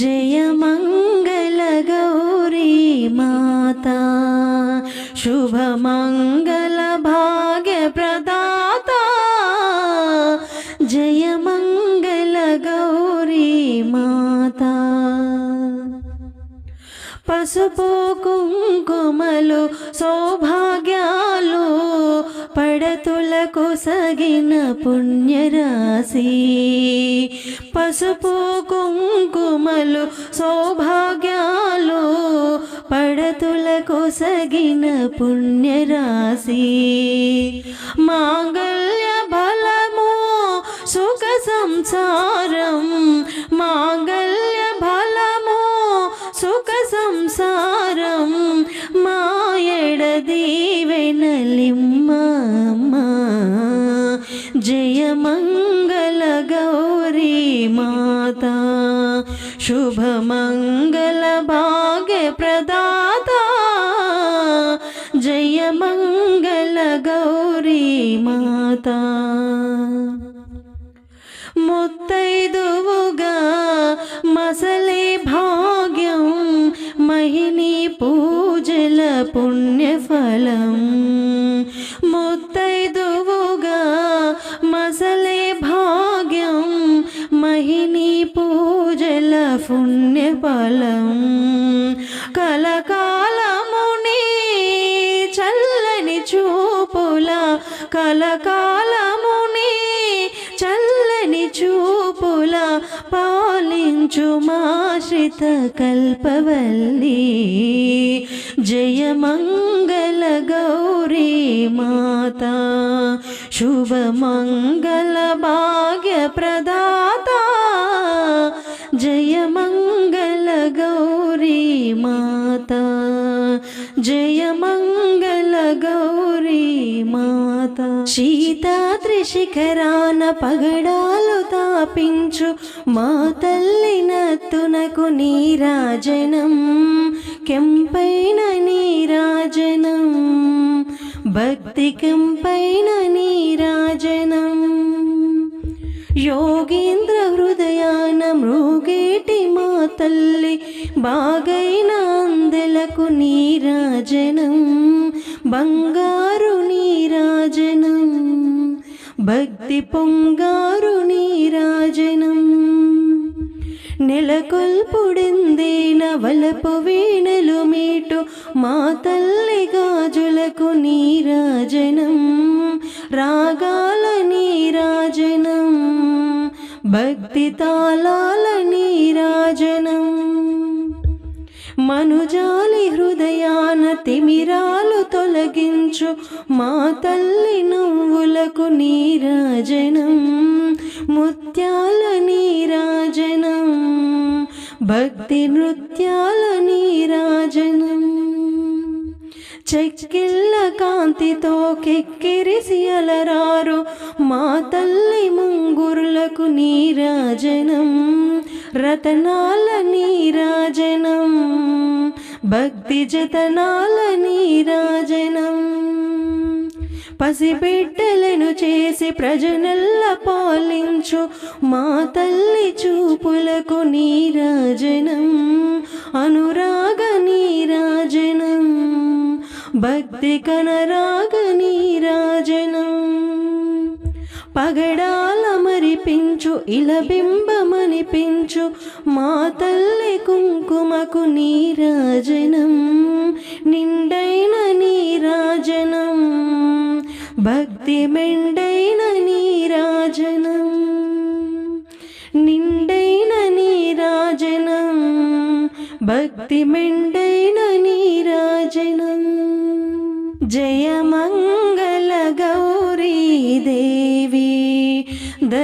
జయ మంగళ గౌరీ మాతా శుభ మంగళ భాగ్య ప్రదాత జయ మంగళ గౌరీ మాతా పసుపు కుంకుమలు సౌభాగ్యాలు పడతులకు సగిన పుణ్యరాశి. పసుపు కుంకుమలు సౌభాగ్యాలు పడతులకు సగిన పుణ్యరాశి. మాంగళ్య బలము సుఖ సంసారం. మాంగళ్య బలము సుఖ సంసారం. మాయడ దీవెనలిమ్మ జయ గౌరీ మాతా శుభ మంగళ భాగ్య ప్రదాత జయ మంగళ గౌరీ మాతా ముత్తైదువుగా మసలే భాగ్యం మహిని పూజల పుణ్యఫలం కలకాలముని చల్లని చూపుల పాలించు మాశ్రిత కల్పవల్లి. జయమంగళ గౌరీ మాత శుభమంగళ భాగ్య ప్రదాత జయమంగళ గౌరీ మాత జయ మంగళ గౌరీ మాతా. శీతాద్రి శిఖరాన పగడాలు తాపించు మా తల్లి నత్తునకు నీరాజనం కెంపైన నీరాజనం భక్తి కెంపైన నీరాజనం. యోగేంద్ర హృదయాన మృగేటి మా తల్లి బాగైన అందెలకు నీరాజనం. బంగారు భక్తి పొంగారు నీరాజనం నెలకొల్పుడిందేన నవలపు వీణలు మీటు మా తల్లి గాజులకు నీరాజనం రాగాల నీరాజనం భక్తి తాళాల నీరాజనం మనుజాలి హృదయాన తిమిరాలు తొలగించు మా తల్లి నువ్వులకు నీరాజనం ముత్యాల నీరాజనం భక్తి నృత్యాల నీరాజనం చెక్కిళ్ళ కాంతితో కెక్కిరిసి అలరారు మా తల్లి ముంగురులకు నీరాజనం రతనాల నీరాజనం భక్తి జతనాల నీరాజనం. పసిబిడ్డలను చేసి ప్రజనల్ల పాలించు. మా తల్లి చూపులకు నీరాజనం. అనురాగ నీరాజనం. భక్తి కనరాగ నీరాజనం. పగడాల మరిపించు ఇలబింబమనిపించు మా తల్లి కుంకుమకు నీరాజనం నిండైన నీరాజనం భక్తి మెండైన నీరాజనం నిండైన నీరాజనం భక్తి మెండైన నీరాజనం. జయమంగ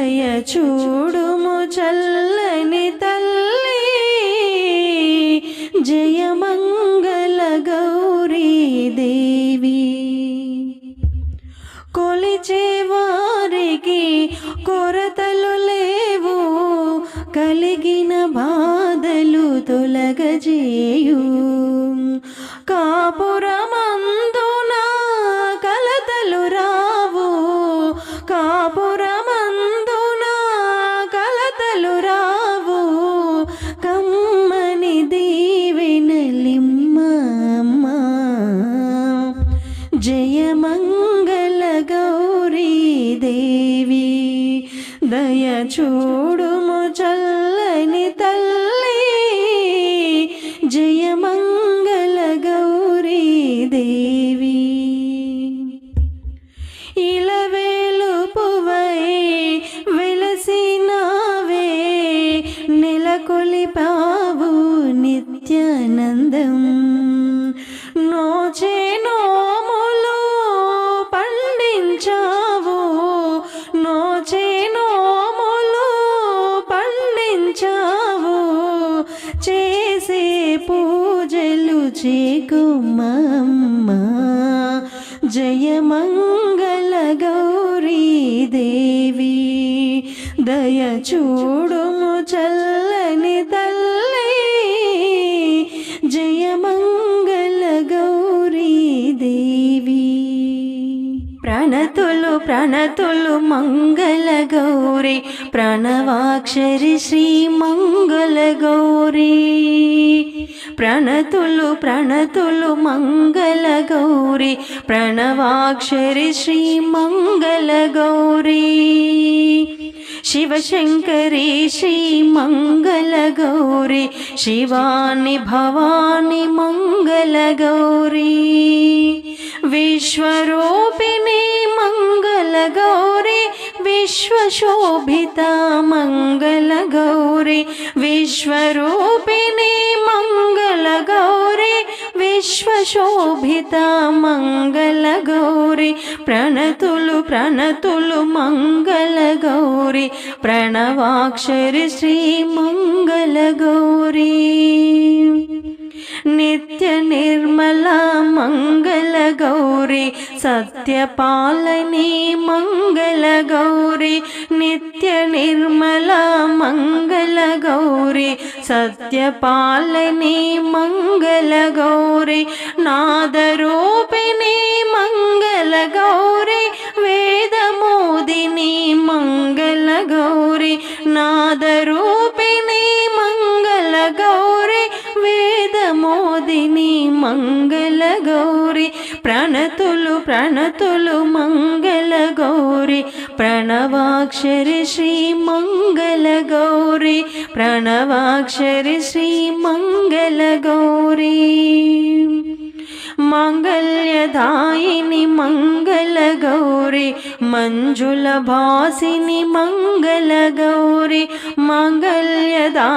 దయ చూడుము చల్లని తల్లి. జయమంగళ గౌరీ దేవి. కొలిచే వారికి కొరతలు లేవు. కలిగిన బాధలు తొలగజేయు. కాపురా జయమంగళగౌరీ దేవి దయ దయచూడుము చల్లని తల్లి జయమంగళగౌరీ దేవి ఇలవేలుపువై వెలసినావే నెలకొలిపావు నిత్యానందం. పండించావు చేసే పూజలు చేకుమమ్మ. జయ మంగళ గౌరీ దేవి. దయ చూడుము చల్ల ప్రణతులు ప్రణతులు మంగళ గౌరి. ప్రణవాక్షరి శ్రీ మంగళ గౌరీ. ప్రణతులు ప్రణతులు మంగళ గౌరి. ప్రణవాక్షరి శ్రీ మంగళ గౌరీ. శివశంకరి శ్రీ మంగళ గౌరి. శివాని विश्वरूपिणी मङ्गलगौरी विश्वशोभिता मङ्गलगौरी विश्वरूपिणी मङ्गलगौरी विश्वशोभिता मङ्गलगौरी प्रणतुलु प्रणतुलु मङ्गलगौरी प्रणवाक्षरि श्रीमङ्गलगौ గౌరి సత్యపాలని మంగళ గౌరి నిత్య నిర్మల మంగళ గౌరి సత్యపాలని మంగళ గౌరి నాదరూపిణి మంగళ గౌరి వేదమోదిని మంగళ గౌరి నాదరూపిణి మంగళ గౌరి వేదమోదిని మంగళ గౌరి. ప్రణతులు ప్రణతులు మంగళ గౌరి ప్రణవాక్షరి శ్రీ మంగళ గౌరి ప్రణవాక్షరి శ్రీ మంగళ గౌరీ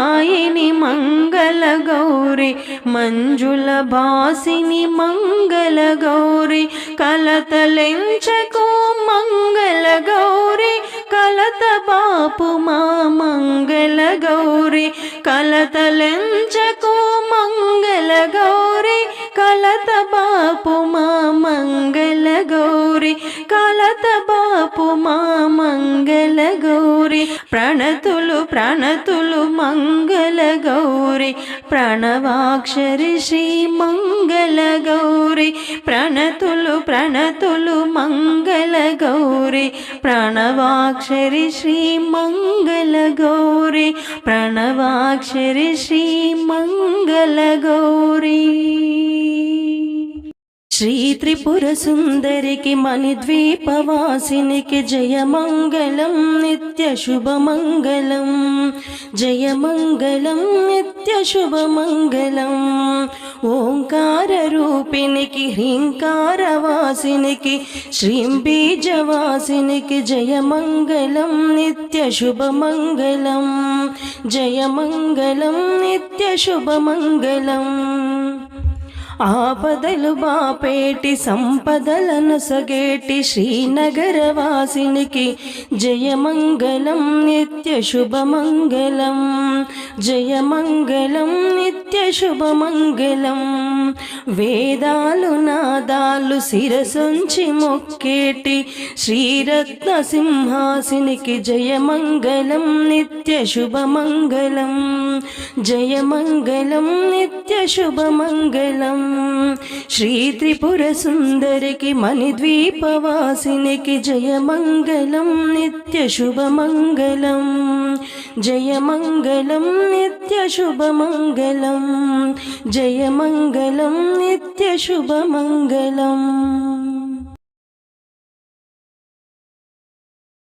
మంగళ్యదాయిని మంగళ గౌరి మంజుల భాసిని మంగళ గౌరి మంగళ్యదాయిని మంగళ గౌరి మంజుల భాసిని మంగళ గౌరి కలతలెంచకు మంగళ గౌరి కలత బాపు మా మంగళ గౌరి కలతలెంచకు మంగళ గౌరి కలత బాపు మా మంగళ గౌరి. గౌరి కలత బాపు మా మంగళ గౌరి ప్రణతులు ప్రణతులు మంగళ గౌరి ప్రణవాక్షరి శ్రీ మంగళ గౌరి ప్రణతులు ప్రణతులు మంగళ గౌరి ప్రణవాక్షరి శ్రీ మంగళ గౌరి ప్రణవాక్షరి శ్రీ మంగళ గౌరీ. శ్రీ త్రిపుర సుందరికి మణిద్వీపవాసినికి జయమంగళం నిత్య శుభమంగళం జయమంగళం నిత్య శుభమంగళం ఓంకార రూపినికి హ్రీంకారవాసినికి శ్రీం బీజవాసినికి జయమంగళం నిత్య శుభమంగళం జయమంగళం నిత్య శుభమంగళం ఆపదలు బాపేటి సంపదలను సగేటి శ్రీనగర వాసినికి జయమంగళం నిత్య శుభమంగళం. జయమంగళం నిత్య శుభమంగళం. వేదాలు నాదాలు శిరసొంచి మొక్కేటి శ్రీరత్న సింహాసినికి జయమంగళం నిత్య శుభమంగళం. జయమంగళం నిత్య శుభమంగళం. శ్రీ త్రిపుర సుందరికి మణిద్వీపవాసినికి జయమంగళం నిత్య శుభమంగళం. జయమంగళం నిత్య శుభమంగళం. జయమంగళం నిత్య శుభమంగళం.